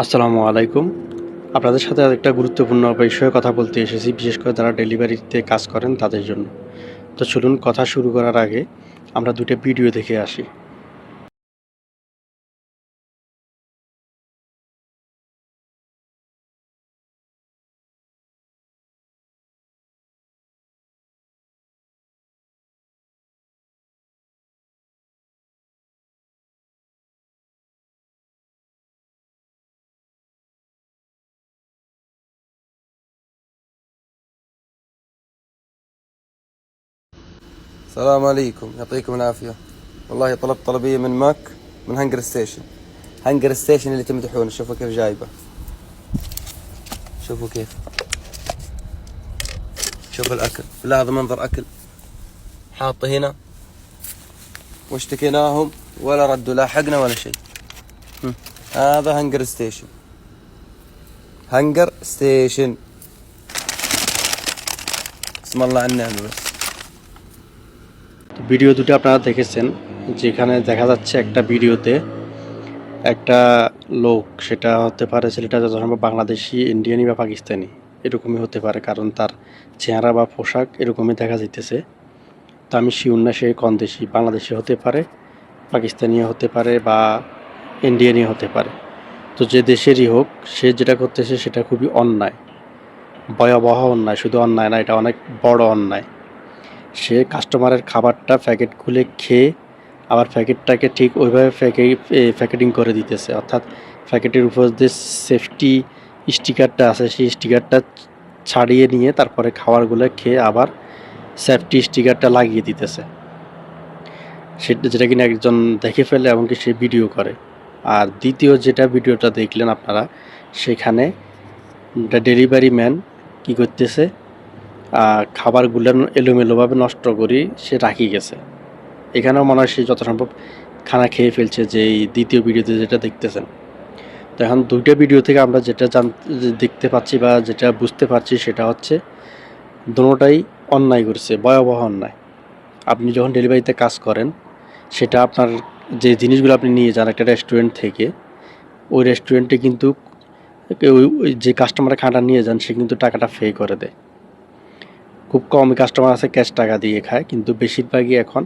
আসসালামু আলাইকুম। আপনাদের সাথে একটা গুরুত্বপূর্ণ বিষয়ে কথা বলতে এসেছি, বিশেষ করে যারা ডেলিভারিতে কাজ করেন তাদের জন্য। তো চলুন কথা শুরু করার আগে আমরা দুটো ভিডিও দেখে আসি। السلام عليكم. يعطيكم العافية. والله طلبت طلبية من ماك من هنجر ستيشن. هنجر ستيشن اللي تمدحونه شوفوا كيف جايبه. شوفوا كيف. شوفوا الأكل. لا هذا منظر أكل. حاطه هنا. واشتكيناهم. ولا ردوا لا حقنا ولا شيء. هذا هنجر ستيشن. هنجر ستيشن. اسم الله على النعمة بس. ভিডিও দুটো আপনারা দেখেছেন, যেখানে দেখা যাচ্ছে একটা ভিডিওতে একটা লোক, সেটা হতে পারে ছেলেটা যত সম্ভব বাংলাদেশি ইন্ডিয়ানি বা পাকিস্তানি, এরকমই হতে পারে, কারণ তার চেহারা বা পোশাক এরকমই দেখা যাইতেছে। তো আমি শিউর না সে কম দেশি, বাংলাদেশি হতে পারে পাকিস্তানি হতে পারে বা ইন্ডিয়ানি হতে পারে। তো যে দেশেরই হোক, সে যেটা করতেছে সেটা খুবই অন্যায়, ভয়াবহ অন্যায়, শুধু অন্যায় না, এটা অনেক বড় অন্যায়। সে কাস্টমারের খাবারটা প্যাকেট খুলে খেয়ে আবার প্যাকেটটাকে ঠিক ওইভাবে প্যাকে প্যাকেটিং করে দিতেছে। অর্থাৎ প্যাকেটের উপর যে সেফটি স্টিকারটা আছে, সেই স্টিকারটা ছাড়িয়ে নিয়ে তারপরে খাবারগুলো খেয়ে আবার সেফটি স্টিকারটা লাগিয়ে দিতেছে। সেটা, যেটা কিনা একজন দেখে ফেলে এমনকি সে ভিডিও করে। আর দ্বিতীয় যেটা ভিডিওটা দেখলেন আপনারা, সেখানে ডেলিভারি ম্যান কী করতেছে খাবারগুলো এলোমেলোভাবে নষ্ট করি, সে রাখি গেছে। এখানেও মনে হয় সে যত সম্ভব খানা খেয়ে ফেলছে যে এই দ্বিতীয় ভিডিওতে যেটা দেখতেছেন। তো এখন দুইটা ভিডিও থেকে আমরা যেটা জান দেখতে পাচ্ছি বা যেটা বুঝতে পারছি সেটা হচ্ছে দুটোটাই অন্যায় করছে, ভয়াবহ অন্যায়। আপনি যখন ডেলিভারিতে কাজ করেন, সেটা আপনার যে জিনিসগুলো আপনি নিয়ে যান একটা রেস্টুরেন্ট থেকে, ওই রেস্টুরেন্টে কিন্তু ওই যে কাস্টমারের খানাটা নিয়ে যান, সে কিন্তু টাকাটা পে করে দেয়। খুব কম কাস্টমার আছে ক্যাশ টাকা দিয়ে খায়, কিন্তু বেশিরভাগই এখন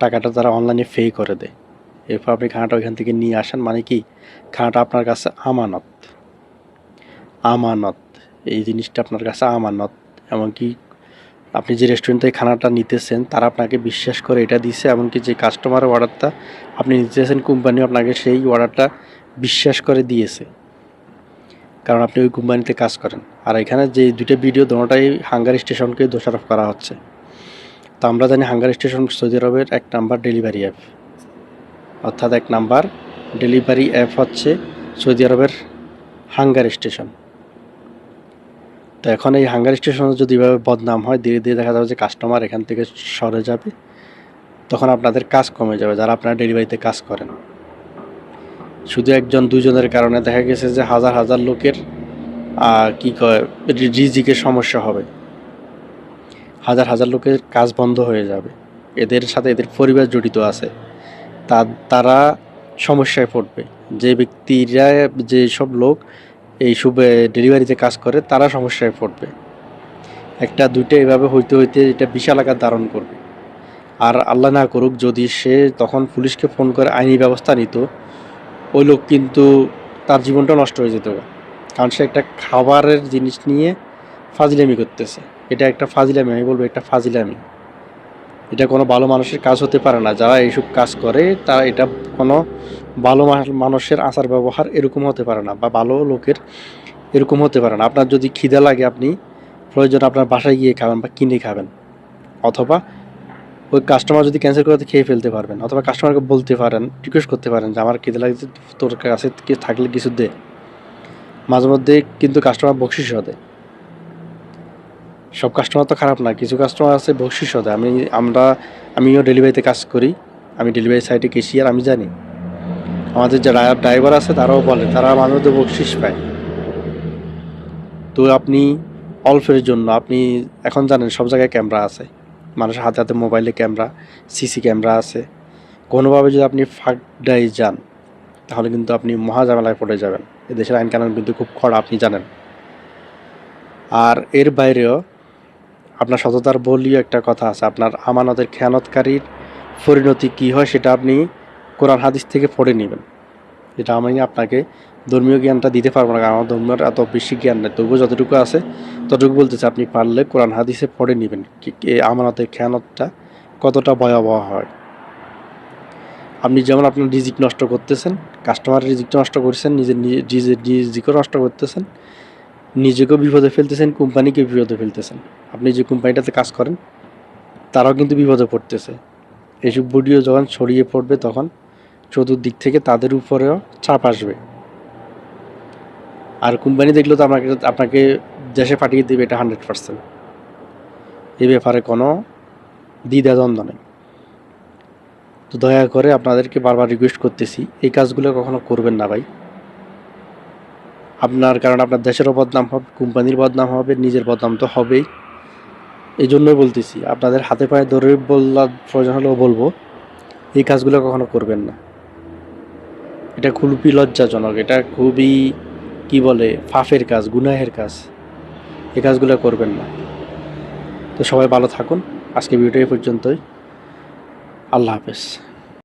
টাকাটা তারা অনলাইনে পে করে দেয়। এরপর আপনি খানাটা ওইখান থেকে নিয়ে আসেন মানে কি? খানাটা আপনার কাছে আমানত। আমানত। এই জিনিসটা আপনার কাছে আমানত। এমনকি আপনি যে রেস্টুরেন্ট থেকে খানাটা নিতেছেন, তারা আপনাকে বিশ্বাস করে এটা দিছে, এমনকি যে কাস্টমারের অর্ডারটা আপনি নিতেছেন কোম্পানি আপনাকে সেই অর্ডারটা বিশ্বাস করে দিয়েছে। কারণ আপনি ওই কোম্পানিতে কাজ করেন। আর এখানে যে দুটো ভিডিও দোনোটাই হাঙ্গার স্টেশনকে দোষারোপ করা হচ্ছে। তো আমরা জানি হাঙ্গার স্টেশন সৌদি আরবের এক নাম্বার ডেলিভারি অ্যাপ অর্থাৎ এক নাম্বার ডেলিভারি অ্যাপ হচ্ছে সৌদি আরবের হাঙ্গার স্টেশন তো এখন এই হাঙ্গার স্টেশন যদি এভাবে বদনাম হয়, ধীরে ধীরে দেখা যাবে যে কাস্টমার এখান থেকে সরে যাবে। তখন আপনাদের কাজ কমে যাবে, যারা আপনারা ডেলিভারিতে কাজ করেন। শুধু একজন দুজনের কারণে দেখা গেছে যে হাজার হাজার লোকের কি কয় রিজিকের সমস্যা হবে। হাজার হাজার লোকের কাজ বন্ধ হয়ে যাবে। এদের সাথে এদের পরিবার জড়িত আছে। তা, তারা সমস্যায় পড়বে। যে ব্যক্তিরা, যে সব লোক এই সব ডেলিভারিতে কাজ করে, তারা সমস্যায় পড়বে। একটা, দুইটা এভাবে হইতে হইতে এটা বিশাল আকার ধারণ করবে। আর আল্লাহ না করুক, যদি সে তখন পুলিশকে ফোন করে আইনি ব্যবস্থা নিত ওই লোক কিন্তু তার জীবনটা নষ্ট হয়ে যেত। কারণ সে একটা খাবারের জিনিস নিয়ে ফাজিলামি করতেছে। এটা একটা ফাজিলামি, আমি বলব একটা ফাজিলামি। এটা কোনো ভালো মানুষের কাজ হতে পারে না। যারা এইসব কাজ করে, তারা এটা কোনো ভালো মানুষের আচার ব্যবহার এরকম হতে পারে না বা ভালো লোকের এরকম হতে পারে না। আপনার যদি খিদে লাগে, আপনি প্রয়োজন আপনার বাসায় গিয়ে খাবেন বা কিনে খাবেন। অথবা ওই কাস্টমার যদি ক্যান্সেল করতে খেয়ে ফেলতে পারবেন। অথবা কাস্টমারকে বলতে পারেন রিকোয়েস্ট করতে পারেন যে, আমার খিদে লাগছে, তোর কাছে থাকলে কিছু দে। মাঝে মধ্যে কিন্তু কাস্টমার বকশিসও দেয়। সব কাস্টমার তো খারাপ না, কিছু কাস্টমার আছে বকশিসও দেয়। আমি, আমরা, আমিও ডেলিভারিতে কাজ করি। আমি ডেলিভারি সাইটে কেশিয়ার আমি জানি। আমাদের যে ড্রাইভার আছে তারাও বলে, তারা মাঝে মধ্যে বকশিস পায়। তো আপনি অল্পের জন্য, আপনি এখন জানেন সব জায়গায় ক্যামেরা আছে। মানুষের হাতে হাতে মোবাইলে ক্যামেরা সিসি ক্যামেরা আছে। কোনোভাবে যদি আপনি ফাঁকডাই যান, তাহলে কিন্তু আপনি মহাজামেলায় পড়ে যাবেন। এদেশের আইন কানুন কিন্তু খুব খড়া আপনি জানেন। আর এর বাইরেও আপনার সততার বলিও একটা কথা আছে, আপনার আমানতের খেয়ানতকারীর পরিণতি কী হয় সেটা আপনি কোরআন হাদিস থেকে পড়ে নেবেন। এটা আমি আপনাকে ধর্মীয় জ্ঞানটা দিতে পারব না, কারণ আমার ধর্মের এত বেশি জ্ঞান নেই। তবুও যতটুকু আছে, ততটুকু বলতেছে, আপনি পারলে কোরআন, হাদিসে পড়ে নেবেন। আমানতের খেয়ানতটা কতটা ভয়াবহ হয়? আপনি যেমন আপনার রিজিক নষ্ট করতেছেন কাস্টমারের রিজিকটা নষ্ট করছেন, নিজের নিজের রিজিকও নষ্ট করতেছেন, নিজেকেও বিপদে ফেলতেছেন, কোম্পানিকে বিপদে ফেলতেছেন। আপনি যে কোম্পানিটাতে কাজ করেন, তারাও কিন্তু বিপদে পড়তেছে। এইসব ভিডিও যখন ছড়িয়ে পড়বে তখন চতুর্দিক থেকে তাদের উপরেও চাপ আসবে। আর কোম্পানি দেখলেও তো আপনাকে আপনাকে দেশে পাঠিয়ে দেবে এটা হান্ড্রেড পার্সেন্ট এই ব্যাপারে কোনো দ্বিধাদ্বন্দ্ব নেই। তো দয়া করে আপনাদেরকে বারবার রিকোয়েস্ট করতেছি, এই কাজগুলো কখনো করবেন না ভাই। আপনার কারণ আপনার দেশেরও বদনাম হবে, কোম্পানির বদনাম হবে, নিজের বদনাম তো হবেই। এই জন্যই বলতেছি, আপনাদের হাতে পায়ে ধরে বললার প্রয়োজন হলেও বলব, এই কাজগুলো কখনো করবেন না। এটা খুবই লজ্জাজনক, এটা খুবই কি বলে, ফাফের কাজ, গুনাহের কাজ, এ কাজগুলো করবেন না। তো সবাই ভালো থাকুন। আজকে ভিডিও পর্যন্তই। আল্লাহ হাফেজ।